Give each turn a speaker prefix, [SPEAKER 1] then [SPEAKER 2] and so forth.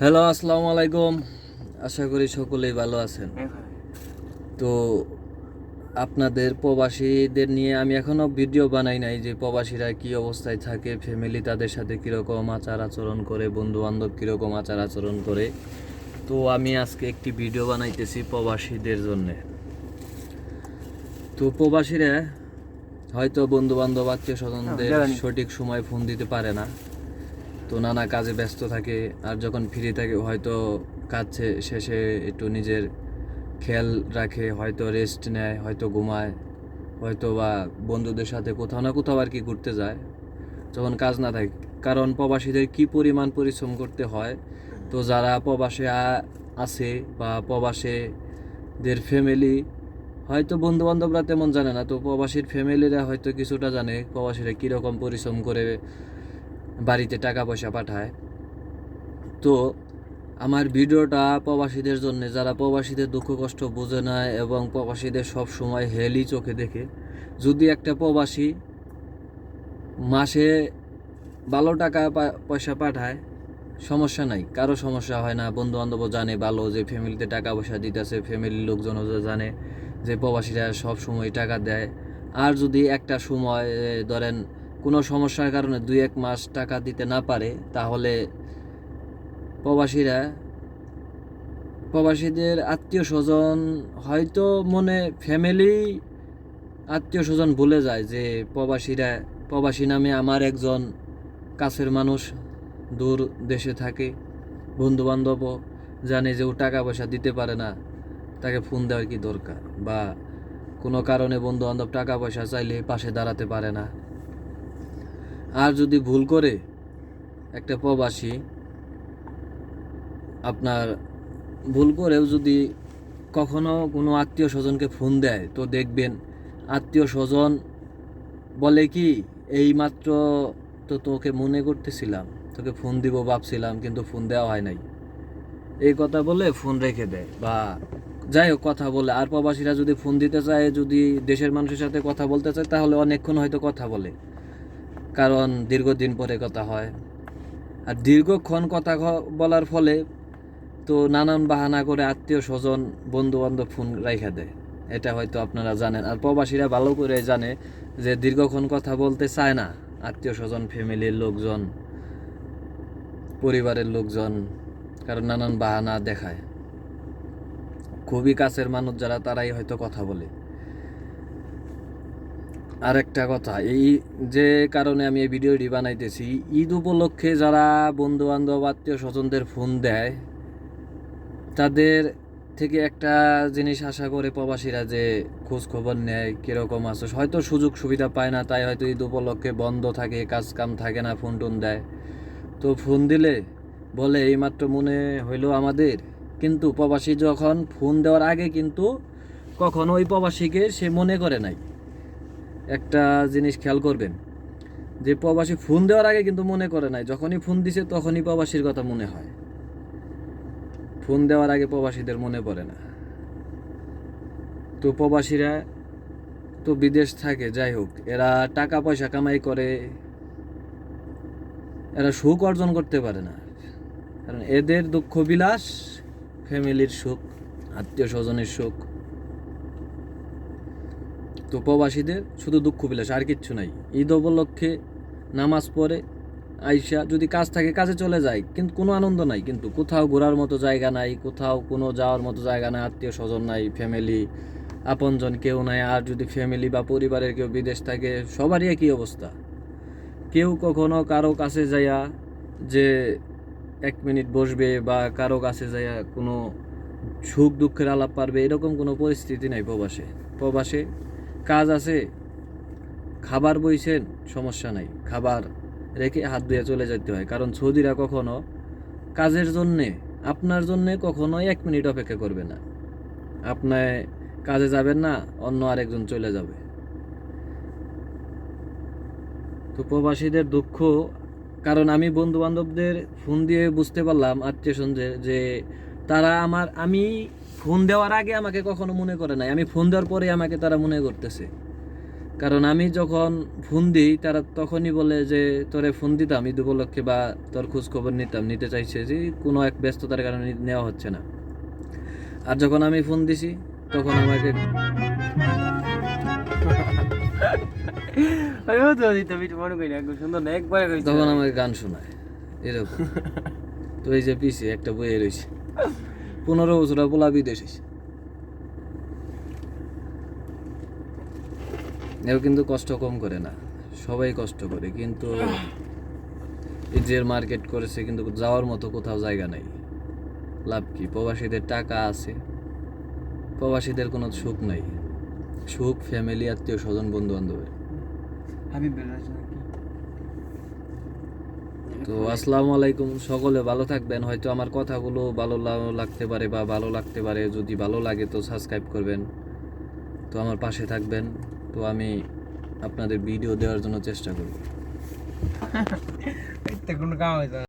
[SPEAKER 1] Hello আসসালামু আলাইকুম। আশা করি সকলেই ভালো আছেন। তো আপনাদের প্রবাসীদের নিয়ে আমি এখনও ভিডিও বানাই নাই যে প্রবাসীরা কি অবস্থায় থাকে ফ্যামিলি তাদের সাথে কীরকম আচার আচরণ করে বন্ধু বান্ধব কীরকম আচার আচরণ করে। তো আমি আজকে একটি ভিডিও বানাইতেছি প্রবাসীদের জন্যে। তো প্রবাসীরা হয়তো বন্ধু বান্ধব আত্মীয় স্বজনদের সঠিক সময় ফোন দিতে পারে না। তো নানা কাজে ব্যস্ত থাকে, আর যখন ফ্রি থাকে হয়তো কাজ শেষে একটু নিজের খেয়াল রাখে, হয়তো রেস্ট নেয়, হয়তো ঘুমায়, হয়তো বা বন্ধুদের সাথে কোথাও না কোথাও আর কি ঘুরতে যায়, যখন কাজ না থাকে। কারণ প্রবাসীদের কি পরিমাণ পরিশ্রম করতে হয়? তো যারা প্রবাসে আছে বা প্রবাসীদের ফ্যামিলি হয়তো বন্ধু বান্ধবরা তেমন জানে না, তো প্রবাসীর ফ্যামিলিরা হয়তো কিছুটা জানে প্রবাসীরা কীরকম পরিশ্রম করে বাড়িতে টাকা পয়সা পাঠায়। তো আমার ভিডিওটা প্রবাসীদের জন্য, যারা প্রবাসীদের দুঃখ কষ্ট বোঝে না এবং প্রবাসীদের সব সময় হেলি চোখে দেখে, যদি একটা প্রবাসী মাসে ভালো টাকা পয়সা পাঠায়, সমস্যা নাই। কারও সমস্যা হয় না। বন্ধু বান্ধব জানে ভালো যে ফ্যামিলিতে টাকা পয়সা দিতেছে ফ্যামিলির লোকজনও জানে যে প্রবাসীরা সব সময় টাকা দেয়। আর যদি একটা সময় ধরেন কোনো সমস্যার কারণে দুই এক মাস টাকা দিতে না পারে, তাহলে প্রবাসীরা, প্রবাসীদের আত্মীয় স্বজন হয়তো মনে ফ্যামিলি আত্মীয় স্বজন ভুলে যায় যে প্রবাসীরা, প্রবাসী নামে আমার একজন কাছের মানুষ দূর দেশে থাকে বন্ধু বান্ধবও জানে যে ও টাকা পয়সা দিতে পারে না, তাকে ফোন দেওয়ার কি দরকার? বা কোনো কারণে বন্ধু বান্ধব টাকা পয়সা চাইলে পাশে দাঁড়াতে পারে না। আর যদি ভুল করে একটা প্রবাসী আপনার ভুল করেও যদি কখনো কোনো আত্মীয় স্বজনকে ফোন দেয়, তো দেখবেন আত্মীয় স্বজন বলে কি, এই মাত্র তো তোকে মনে করতেছিলাম, তোকে ফোন দিব ভাবছিলাম, কিন্তু ফোন দেওয়া হয় নাই। এই কথা বলে ফোন রেখে দেয় বা যাই হোক কথা বলে। আর প্রবাসীরা যদি ফোন দিতে চায়, যদি দেশের মানুষের সাথে কথা বলতে চায়, তাহলে অনেকক্ষণ হয়তো কথা বলে। কারণ দীর্ঘদিন পরে কথা হয়। আর দীর্ঘক্ষণ কথা বলার ফলে তো নানান বাহানা করে আত্মীয় স্বজন বন্ধু বান্ধব ফোন রাইখা দেয়। এটা হয়তো আপনারা জানেন। আর প্রবাসীরা ভালো করে জানে যে দীর্ঘক্ষণ কথা বলতে চায় না। আত্মীয় স্বজন, ফ্যামিলির লোকজন, পরিবারের লোকজন, কারণ নানান বাহানা দেখায়। খুবই কাছের মানুষ যারা, তারাই হয়তো কথা বলে। আর একটা কথা, এই যে কারণে আমি এই ভিডিওটি বানাইতেছি, ঈদ উপলক্ষে যারা বন্ধু বান্ধব আত্মীয় স্বজনদের ফোন দেয়, তাদের থেকে একটা জিনিস আশা করে প্রবাসীরা যে খোঁজ খবর নেয়, কীরকম আছে। হয়তো সুযোগ সুবিধা পায় না, তাই হয়তো ঈদ উপলক্ষে বন্ধ থাকে কাজ কাম থাকে না ফোন টোন দেয়। তো ফোন দিলে বলে, এইমাত্র মনে হইল আমাদের। কিন্তু প্রবাসী যখন ফোন দেওয়ার আগে কিন্তু কখনো ওই প্রবাসীকে সে মনে করে নাই। একটা জিনিস খেয়াল করবেন, যে প্রবাসী ফোন দেওয়ার আগে কিন্তু মনে করে নাই, যখনই ফোন দিছে তখনই প্রবাসীর কথা মনে হয়। ফোন দেওয়ার আগে প্রবাসীদের মনে পড়ে না। তো প্রবাসীরা তো বিদেশ থাকে, যাই হোক, এরা টাকা পয়সা কামাই করে, এরা সুখ অর্জন করতে পারে না। কারণ এদের দুঃখ বিলাস, ফ্যামিলির সুখ আত্মীয় স্বজনের সুখ। তো প্রবাসীদের শুধু দুঃখ বিলাস, আর কিচ্ছু নাই। ঈদ উপলক্ষে নামাজ পড়ে আইসা যদি কাজ থাকে, কাজে চলে যায়, কিন্তু কোনো আনন্দ নাই। কিন্তু কোথাও ঘোরার মতো জায়গা নাই, কোথাও কোনো যাওয়ার মতো জায়গা নাই, আত্মীয় স্বজন নাই ফ্যামিলি আপনজন কেউ নাই। আর যদি ফ্যামিলি বা পরিবারের কেউ বিদেশ থাকে, সবারই একই অবস্থা। কেউ কখনো কারও কাছে যাইয়া যে এক মিনিট বসবে বা কারও কাছে যাইয়া কোনো সুখ দুঃখের আলাপ পারবে, এরকম কোনো পরিস্থিতি নাই প্রবাসে। প্রবাসে কাজ আছে, খাবার বইছেন, সমস্যা নাই। খাবার রেখে হাত ধুয়ে চলে যেতে হয়। কারণ সৌদিরা কখনো কাজের জন্যে, আপনার জন্যে কখনোই এক মিনিট অপেক্ষা করবে না। আপনি কাজে যাবেন না, অন্য আরেকজন চলে যাবে। তো প্রবাসীদের দুঃখ, কারণ আমি বন্ধু বান্ধবদের ফোন দিয়ে বুঝতে পারলাম, আত্মীয় যে তারা আমার আমি ফোন দেওয়ার আগে আমাকে কখনো মনে করে নাই। আমি ফোন দেওয়ার পরে আমাকে তারা মনে করতেছে। কারণ আমি যখন ফোন দিই তারা তখনই বলে যে তোরে ফোন দিতাম ঈদ উপলক্ষে বা তোর খোঁজ খবর নিতাম। নিতে চাইছে যে কোনো এক ব্যস্ততার কারণে নেওয়া হচ্ছে না। আর যখন আমি ফোন দিছি তখন আমাকে
[SPEAKER 2] আমি
[SPEAKER 1] তখন আমাকে গান শোনায় এরকম। তো এই যে পিসি একটা বইয়ে রয়েছে পনেরো বছর পোলা বিদেশ এও কিন্তু কষ্ট কম করে না, সবাই কষ্ট করে, কিন্তু ইজের মার্কেট করেছে, কিন্তু যাওয়ার মতো কোথাও জায়গা নাই। লাভ কি? প্রবাসীদের টাকা আছে, প্রবাসীদের কোনো সুখ নাই। সুখ ফ্যামিলি আত্মীয় স্বজন বন্ধু বান্ধবের
[SPEAKER 2] নাকি
[SPEAKER 1] তো আসসালামু আলাইকুম সকলে, ভালো থাকবেন। হয়তো আমার কথাগুলো ভালো লাগতে পারে বা ভালো লাগতে পারে। যদি ভালো লাগে তো সাবস্ক্রাইব করবেন। তো আমার পাশে থাকবেন। তো আমি আপনাদের ভিডিও দেওয়ার জন্য চেষ্টা করব।